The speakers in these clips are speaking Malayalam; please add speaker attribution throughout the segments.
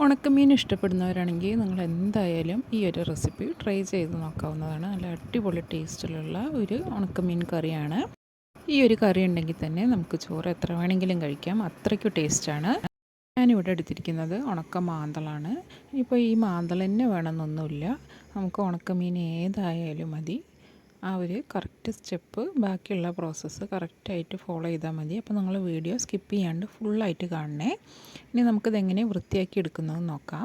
Speaker 1: ഉണക്കമീൻ ഇഷ്ടപ്പെടുന്നവരാണെങ്കിൽ നിങ്ങൾ എന്തായാലും ഈ ഒരു റെസിപ്പി ട്രൈ ചെയ്ത് നോക്കാവുന്നതാണ്. നല്ല അടിപൊളി ടേസ്റ്റിലുള്ള ഒരു ഉണക്കമീൻ കറിയാണ്. ഈ ഒരു കറി ഉണ്ടെങ്കിൽ തന്നെ നമുക്ക് ചോറ് എത്ര വേണമെങ്കിലും കഴിക്കാം. അത്രയ്ക്ക് ടേസ്റ്റാണ് ഞാനിവിടെ എടുത്തിരിക്കുന്നത് ഉണക്ക മാന്തളാണ്. ഇപ്പോൾ ഈ മാന്തൾ തന്നെ വേണമെന്നൊന്നുമില്ല. നമുക്ക് ഉണക്കമീൻ ഏതായാലും മതി. ആ ഒരു കറക്റ്റ് സ്റ്റെപ്പ് ബാക്കിയുള്ള പ്രോസസ്സ് കറക്റ്റായിട്ട് ഫോളോ ചെയ്താൽ മതി. അപ്പോൾ നിങ്ങൾ വീഡിയോ സ്കിപ്പ് ചെയ്യാണ്ട് ഫുള്ളായിട്ട് കാണണേ. ഇനി നമുക്കിത് എങ്ങനെ വൃത്തിയാക്കി എടുക്കുന്നത് നോക്കാം.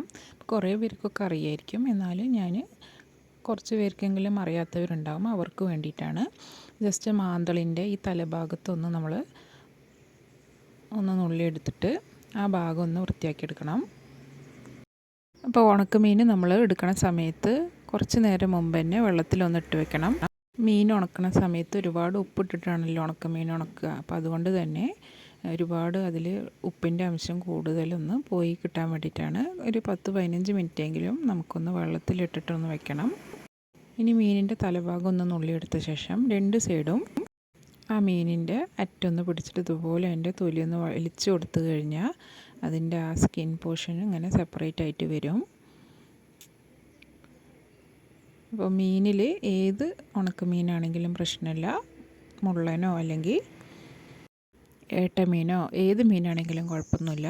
Speaker 1: കുറേ പേർക്കൊക്കെ അറിയായിരിക്കും. എന്നാലും ഞാൻ കുറച്ച് പേർക്കെങ്കിലും അറിയാത്തവരുണ്ടാകും അവർക്ക് വേണ്ടിയിട്ടാണ്. ജസ്റ്റ് മാന്തളിന്റെ ഈ തലഭാഗത്തൊന്ന് നമ്മൾ ഒന്ന് നുള്ളിയെടുത്തിട്ട് ആ ഭാഗം ഒന്ന് വൃത്തിയാക്കി എടുക്കണം. അപ്പോൾ ഉണക്കമീൻ നമ്മൾ എടുക്കണ സമയത്ത് കുറച്ച് നേരം മുമ്പ് തന്നെ വെള്ളത്തിലൊന്ന് ഇട്ട് വെക്കണം. മീൻ ഉണക്കണ സമയത്ത് ഒരുപാട് ഉപ്പിട്ടിട്ടാണല്ലോ ഉണക്കമീൻ ഉണക്കുക. അപ്പം അതുകൊണ്ട് തന്നെ ഒരുപാട് അതിൽ ഉപ്പിന്റെ അംശം കൂടുതലൊന്ന് പോയി കിട്ടാൻ വേണ്ടിയിട്ടാണ് ഒരു പത്ത് പതിനഞ്ച് മിനിറ്റെങ്കിലും നമുക്കൊന്ന് വെള്ളത്തിലിട്ടിട്ടൊന്ന് വെക്കണം. ഇനി മീനിന്റെ തലഭാഗം ഒന്ന് നുള്ളിയെടുത്ത ശേഷം രണ്ട് സൈഡും ആ മീനിന്റെ അറ്റൊന്ന് പിടിച്ചിട്ട് ഇതുപോലെ അതിന്റെ തൊലി ഒന്ന് വലിച്ചു കൊടുത്തു കഴിഞ്ഞാൽ അതിന്റെ ആ സ്കിൻ പോർഷൻ ഇങ്ങനെ സെപ്പറേറ്റ് ആയിട്ട് വരും. അപ്പോൾ മീനിൽ ഏത് ഉണക്കമീനാണെങ്കിലും പ്രശ്നമില്ല. മുള്ളനോ അല്ലെങ്കിൽ ഏട്ടമീനോ ഏത് മീനാണെങ്കിലും കുഴപ്പമൊന്നുമില്ല.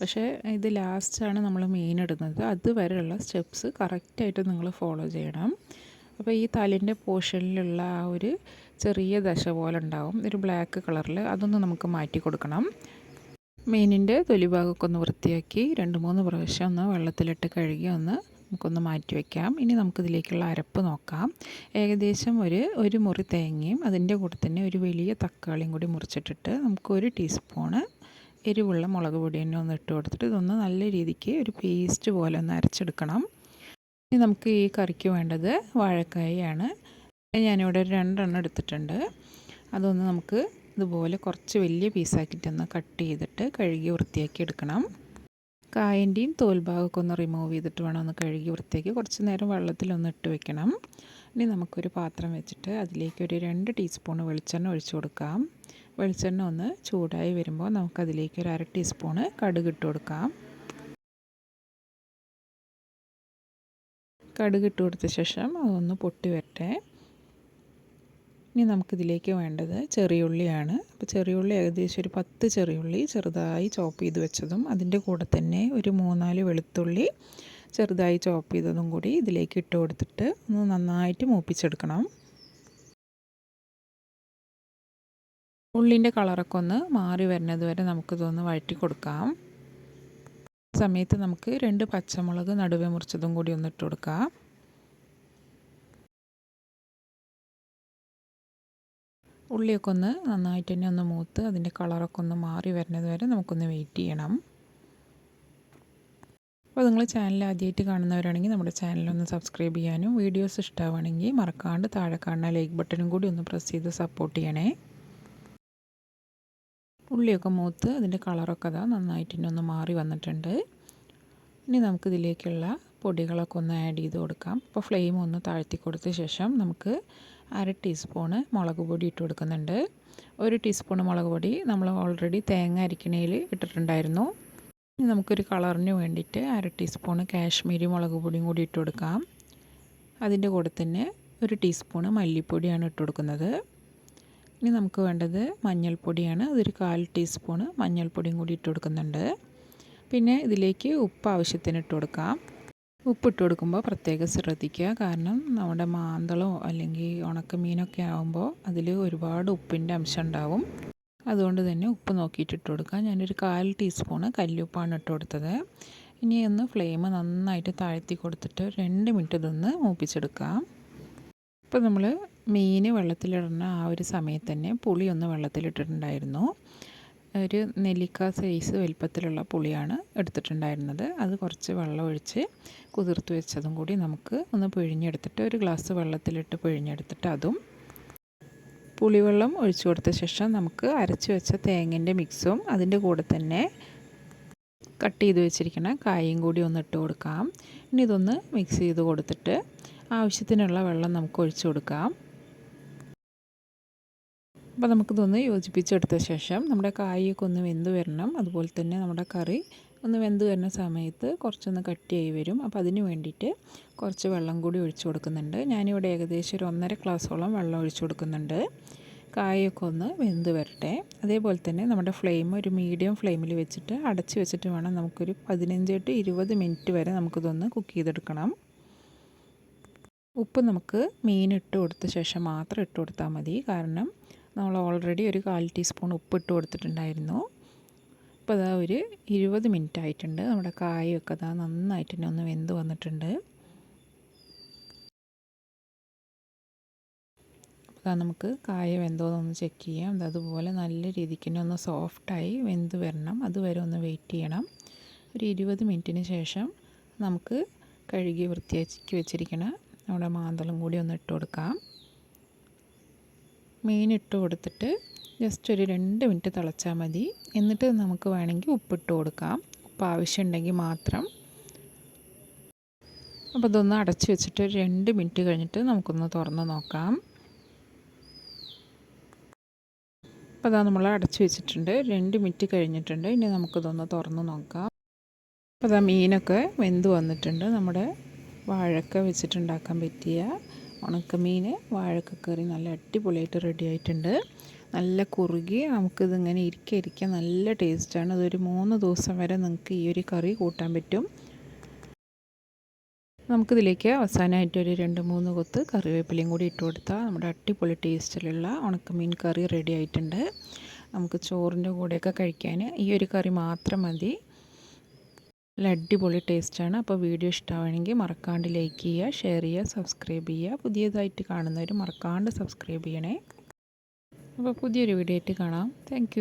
Speaker 1: പക്ഷേ ഇത് ലാസ്റ്റാണ് നമ്മൾ മീനിടുന്നത് അതുവരെയുള്ള സ്റ്റെപ്സ് കറക്റ്റായിട്ട് നിങ്ങൾ ഫോളോ ചെയ്യണം. അപ്പോൾ ഈ തലിന്റെ പോർഷനിലുള്ള ആ ഒരു ചെറിയ ദശ പോലെ ഉണ്ടാവും. ഒരു ബ്ലാക്ക് കളറിൽ അതൊന്ന് നമുക്ക് മാറ്റി കൊടുക്കണം. മീനിന്റെ തൊലിഭാഗമൊക്കെ ഒന്ന് വൃത്തിയാക്കി രണ്ട് മൂന്ന് പ്രാവശ്യം ഒന്ന് വെള്ളത്തിലിട്ട് കഴുകി ഒന്ന് നമുക്കൊന്ന് മാറ്റി വയ്ക്കാം ഇനി നമുക്കിതിലേക്കുള്ള അരപ്പ് നോക്കാം. ഏകദേശം ഒരു ഒരു മുറി തേങ്ങയും അതിന്റെ കൂടെ തന്നെ ഒരു വലിയ തക്കാളിയും കൂടി മുറിച്ചിട്ടിട്ട് നമുക്ക് ഒരു ടീസ്പൂണ് എരിവുള്ള മുളക് പൊടി തന്നെ ഒന്ന് ഇട്ട് കൊടുത്തിട്ട് ഇതൊന്ന് നല്ല രീതിക്ക് ഒരു പേസ്റ്റ് പോലെ ഒന്ന് അരച്ചെടുക്കണം. ഇനി നമുക്ക് ഈ കറിക്ക് വേണ്ടത് വാഴക്കായാണ്. ഞാനിവിടെ രണ്ടെണ്ണം എടുത്തിട്ടുണ്ട്. അതൊന്ന് നമുക്ക് ഇതുപോലെ കുറച്ച് വലിയ പീസാക്കിയിട്ടൊന്ന് കട്ട് ചെയ്തിട്ട് കഴുകി വൃത്തിയാക്കി എടുക്കണം. കായന്റെയും തോൽഭാഗമൊക്കെ ഒന്ന് റിമൂവ് ചെയ്തിട്ട് വേണം ഒന്ന് കഴുകി വൃത്തിയാക്കി കുറച്ച് നേരം വെള്ളത്തിലൊന്ന് ഇട്ട് വെക്കണം. ഇനി നമുക്കൊരു പാത്രം വെച്ചിട്ട് അതിലേക്ക് ഒരു രണ്ട് ടീസ്പൂൺ വെളിച്ചെണ്ണ ഒഴിച്ചു കൊടുക്കാം. വെളിച്ചെണ്ണ ഒന്ന് ചൂടായി വരുമ്പോൾ നമുക്കതിലേക്ക് ഒരു അര ടീസ്പൂണ് കടുക് ഇട്ട് കൊടുക്കാം. കടുക് ഇട്ട് കൊടുത്ത ശേഷം അതൊന്ന് പൊട്ടി വരട്ടെ. ഇനി നമുക്കിതിലേക്ക് വേണ്ടത് ചെറിയുള്ളിയാണ്. അപ്പോൾ ചെറിയുള്ളി ഏകദേശം ഒരു പത്ത് ചെറിയുള്ളി ചെറുതായി ചോപ്പ് ചെയ്ത് വെച്ചതും അതിന്റെ കൂടെ തന്നെ ഒരു മൂന്നാൽ വെളുത്തുള്ളി ചെറുതായി ചോപ്പ് ചെയ്തതും കൂടി ഇതിലേക്ക് ഇട്ട് കൊടുത്തിട്ട് ഒന്ന് നന്നായിട്ട് മൂപ്പിച്ചെടുക്കണം. ഉള്ളിന്റെ കളറൊക്കെ ഒന്ന് മാറി വരുന്നത് വരെ നമുക്കിതൊന്ന് വഴറ്റി കൊടുക്കാം. സമയത്ത് നമുക്ക് രണ്ട് പച്ചമുളക് നടുവേ മുറിച്ചതും കൂടി ഒന്ന് ഇട്ട് കൊടുക്കാം. ഉള്ളിയൊക്കെ ഒന്ന് നന്നായിട്ട് തന്നെ ഒന്ന് മൂത്ത് അതിന്റെ കളറൊക്കെ ഒന്ന് മാറി വരുന്നത് വരെ നമുക്കൊന്ന് വെയിറ്റ് ചെയ്യണം. അപ്പോൾ നിങ്ങൾ ചാനൽ ആദ്യമായിട്ട് കാണുന്നവരാണെങ്കിൽ നമ്മുടെ ചാനലൊന്ന് സബ്സ്ക്രൈബ് ചെയ്യാനും വീഡിയോസ് ഇഷ്ടമാവുകയാണെങ്കിൽ മറക്കാണ്ട് താഴെ കാണുന്ന ലൈക്ക് ബട്ടണും കൂടി ഒന്ന് പ്രസ് ചെയ്ത് സപ്പോർട്ട് ചെയ്യണേ. ഉള്ളിയൊക്കെ മൂത്ത് അതിന്റെ കളറൊക്കെ അതാ നന്നായിട്ട് തന്നെ ഒന്ന് മാറി വന്നിട്ടുണ്ട്. ഇനി നമുക്കിതിലേക്കുള്ള പൊടികളൊക്കെ ഒന്ന് ആഡ് ചെയ്ത് കൊടുക്കാം. അപ്പോൾ ഫ്ലെയിം ഒന്ന് താഴ്ത്തി കൊടുത്ത ശേഷം നമുക്ക് അര ടീസ്പൂണ് മുളക് പൊടി ഇട്ട് കൊടുക്കുന്നുണ്ട്. ഒരു ടീസ്പൂൺ മുളക് പൊടി നമ്മൾ ഓൾറെഡി തേങ്ങ അരിക്കണയിൽ ഇട്ടിട്ടുണ്ടായിരുന്നു. നമുക്കൊരു കളറിന് വേണ്ടിയിട്ട് അര ടീസ്പൂണ് കാശ്മീരി മുളക് പൊടിയും കൂടി ഇട്ട് കൊടുക്കാം. അതിന്റെ കൂടെ തന്നെ ഒരു ടീസ്പൂണ് മല്ലിപ്പൊടിയാണ് ഇട്ട് കൊടുക്കുന്നത്. ഇനി നമുക്ക് വേണ്ടത് മഞ്ഞൾപ്പൊടിയാണ്. അതൊരു കാൽ ടീസ്പൂണ് മഞ്ഞൾപ്പൊടിയും കൂടി ഇട്ട് കൊടുക്കുന്നുണ്ട്. പിന്നെ ഇതിലേക്ക് ഉപ്പ് ആവശ്യത്തിന് ഇട്ട് കൊടുക്കാം. ഉപ്പിട്ട് കൊടുക്കുമ്പോൾ പ്രത്യേകം ശ്രദ്ധിക്കുക. കാരണം നമ്മുടെ മാന്തളോ അല്ലെങ്കിൽ ഉണക്കമീനൊക്കെ ആകുമ്പോൾ അതിൽ ഒരുപാട് ഉപ്പിന്റെ അംശം ഉണ്ടാവും. അതുകൊണ്ട് തന്നെ ഉപ്പ് നോക്കിയിട്ട് ഇട്ട് കൊടുക്കുക. ഞാനൊരു കാൽ ടീസ്പൂണ് കല്ലുപ്പാണ് ഇട്ട് കൊടുത്തത്. ഇനി ഒന്ന് ഫ്ലെയിം നന്നായിട്ട് താഴ്ത്തി കൊടുത്തിട്ട് രണ്ട് മിനിറ്റ് ഇതൊന്ന് മൂപ്പിച്ചെടുക്കാം ഇപ്പോൾ നമ്മൾ മീൻ വെള്ളത്തിലിടുന്ന ആ ഒരു സമയത്ത് തന്നെ പുളി ഒന്ന് വെള്ളത്തിലിട്ടിട്ടുണ്ടായിരുന്നു. ഒരു നെല്ലിക്ക സൈസ് വലിപ്പത്തിലുള്ള പുളിയാണ് എടുത്തിട്ടുണ്ടായിരുന്നത്. അത് കുറച്ച് വെള്ളം ഒഴിച്ച് കുതിർത്ത് വെച്ചതും കൂടി നമുക്ക് ഒന്ന് പിഴിഞ്ഞെടുത്തിട്ട് ഒരു ഗ്ലാസ് വെള്ളത്തിലിട്ട് പിഴിഞ്ഞെടുത്തിട്ട് അതും പുളിവെള്ളം ഒഴിച്ചു കൊടുത്ത ശേഷം നമുക്ക് അരച്ച് വെച്ച തേങ്ങന്റെ മിക്സും അതിന്റെ കൂടെ തന്നെ കട്ട് ചെയ്ത് വെച്ചിരിക്കുന്ന കായും കൂടി ഒന്ന് ഇട്ട് കൊടുക്കാം. ഇനി ഇതൊന്ന് മിക്സ് ചെയ്ത് കൊടുത്തിട്ട് ആവശ്യത്തിനുള്ള വെള്ളം നമുക്ക് ഒഴിച്ചു കൊടുക്കാം. അപ്പോൾ നമുക്കിതൊന്ന് യോജിപ്പിച്ചെടുത്ത ശേഷം നമ്മുടെ കായൊക്കെ ഒന്ന് വെന്ത് വരണം. അതുപോലെ തന്നെ നമ്മുടെ കറി ഒന്ന് വെന്ത് വരുന്ന സമയത്ത് കുറച്ചൊന്ന് കട്ടിയായി വരും. അപ്പോൾ അതിന് വേണ്ടിയിട്ട് കുറച്ച് വെള്ളം കൂടി ഒഴിച്ചു കൊടുക്കുന്നുണ്ട്. ഞാനിവിടെ ഏകദേശം ഒരു ഒന്നര ഗ്ലാസ്സോളം വെള്ളം ഒഴിച്ചു കൊടുക്കുന്നുണ്ട്. കായൊക്കെ ഒന്ന് വെന്ത് വരട്ടെ. അതേപോലെ തന്നെ നമ്മുടെ ഫ്ലെയിം ഒരു മീഡിയം ഫ്ലെയിമിൽ വെച്ചിട്ട് അടച്ച് വെച്ചിട്ട് വേണം നമുക്കൊരു പതിനഞ്ച് ടു ഇരുപത് മിനിറ്റ് വരെ നമുക്കിതൊന്ന് കുക്ക് ചെയ്തെടുക്കണം. ഉപ്പ് നമുക്ക് മീൻ ഇട്ട് കൊടുത്ത ശേഷം മാത്രം ഇട്ട് കൊടുത്താൽ മതി. കാരണം നമ്മൾ ഓൾറെഡി ഒരു കാൽ ടീസ്പൂൺ ഉപ്പ് ഇട്ട് കൊടുത്തിട്ടുണ്ടായിരുന്നു. ഇപ്പോൾ അതാ ഒരു ഇരുപത് മിനിറ്റ് ആയിട്ടുണ്ട്. നമ്മുടെ കായൊക്കെ അതാ നന്നായിട്ട് തന്നെ ഒന്ന് വെന്ത് വന്നിട്ടുണ്ട്. അപ്പോൾ നമുക്ക് കായ വെന്തോന്നൊന്ന് ചെക്ക് ചെയ്യാം. അതുപോലെ നല്ല രീതിക്ക് തന്നെ ഒന്ന് സോഫ്റ്റായി വെന്ത് വരണം. അതുവരെ ഒന്ന് വെയിറ്റ് ചെയ്യണം. ഒരു ഇരുപത് മിനിറ്റിന് ശേഷം നമുക്ക് കഴുകി വൃത്തിയാക്കി വെച്ചിരിക്കണം നമ്മുടെ മാന്തളം കൂടി ഒന്ന് ഇട്ട് കൊടുക്കാം. മീൻ ഇട്ട് കൊടുത്തിട്ട് ജസ്റ്റ് ഒരു രണ്ട് മിനിറ്റ് തിളച്ചാൽ മതി. എന്നിട്ട് നമുക്ക് വേണമെങ്കിൽ ഉപ്പിട്ട് കൊടുക്കാം. ഉപ്പ് ആവശ്യമുണ്ടെങ്കിൽ മാത്രം. അപ്പോൾ ഇതൊന്ന് അടച്ച് വെച്ചിട്ട് രണ്ട് മിനിറ്റ് കഴിഞ്ഞിട്ട് നമുക്കൊന്ന് തുറന്ന് നോക്കാം. അപ്പോൾ അതാ നമ്മൾ അടച്ച് വെച്ചിട്ടുണ്ട്. രണ്ട് മിനിറ്റ് കഴിഞ്ഞിട്ടുണ്ട്. ഇനി നമുക്കിതൊന്ന് തുറന്ന് നോക്കാം. അപ്പോൾ അതാ മീനൊക്കെ വെന്ത് വന്നിട്ടുണ്ട്. നമ്മുടെ വാഴക്ക വെച്ചിട്ടുണ്ടാക്കാൻ പറ്റിയ ഉണക്കമീൻ വാഴക്കക്കറി നല്ല അടിപൊളിയായിട്ട് റെഡി ആയിട്ടുണ്ട്. നല്ല കുറുകി നമുക്കിതിങ്ങനെ ഇരിക്ക ഇരിക്കാൻ നല്ല ടേസ്റ്റാണ് അതൊരു മൂന്ന് ദിവസം വരെ നിങ്ങൾക്ക് ഈ ഒരു കറി കൂട്ടാൻ പറ്റും. നമുക്കിതിലേക്ക് അവസാനമായിട്ട് ഒരു രണ്ട് മൂന്ന് കൊത്ത് കറിവേപ്പിലയും കൂടി ഇട്ട് കൊടുത്താൽ നമ്മുടെ അടിപൊളി ടേസ്റ്റിലുള്ള ഉണക്കമീൻ കറി റെഡി ആയിട്ടുണ്ട്. നമുക്ക് ചോറിന്റെ കൂടെയൊക്കെ കഴിക്കാൻ ഈ ഒരു കറി മാത്രം മതി. നല്ല അടിപൊളി ടേസ്റ്റാണ് അപ്പോൾ വീഡിയോ ഇഷ്ടമാണെങ്കിൽ മറക്കാണ്ട് ലൈക്ക് ചെയ്യുക ഷെയർ ചെയ്യുക സബ്സ്ക്രൈബ് ചെയ്യുക. പുതിയതായിട്ട് കാണുന്നവർ മറക്കാണ്ട് സബ്സ്ക്രൈബ് ചെയ്യണേ. അപ്പോൾ പുതിയൊരു വീഡിയോ ആയിട്ട് കാണാം. താങ്ക്